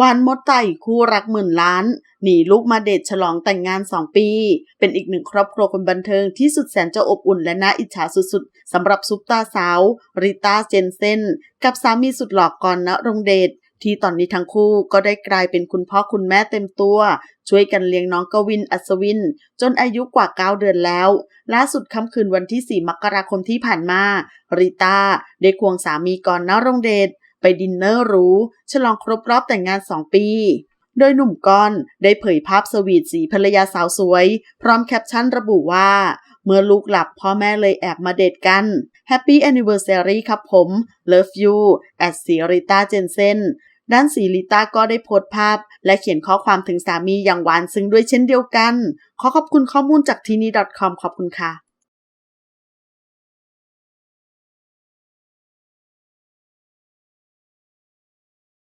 วานมดไต่คู่รักหมื่นล้าน หนีลูกมาเดทฉลองแต่งงาน 2 ปี เป็นอีกหนึ่งครอบครัวคนบันเทิงที่สุดแสนจะอบอุ่นและน่าอิจฉาสุดๆสำหรับซุปตาสาว ริต้าเจนเซนกับสามีสุดหล่อกรณรงเดชที่ตอนนี้ทั้งคู่ก็ได้กลายเป็นคุณพ่อคุณแม่เต็มตัว ช่วยกันเลี้ยงน้องกวินอัศวิน จนอายุกว่า 9 เดือนแล้วล่าสุดค่ำคืนวันที่ 4 มกราคมที่ผ่านมา ริต้าได้ควงสามีก่อนนรงเดช ไปดินเนอร์หรูฉลองครบรอบแต่งงาน 2 ปี โดยหนุ่มก้อนได้เผยภาพสวีทสีภรรยาสาวสวย พร้อมแคปชั่นระบุว่า เมื่อลูกหลับพ่อแม่เลยแอบมาเดทกัน Happy Anniversary ครับผม Love you at สีริต้าเจนเซนด้านสีริต้าก็ได้โพสต์ภาพ และเขียนข้อความถึงสามีอย่างหวานซึ้งด้วยเช่นเดียวกัน ขอขอบคุณข้อมูลจากทีนี่ .com ขอบคุณค่ะ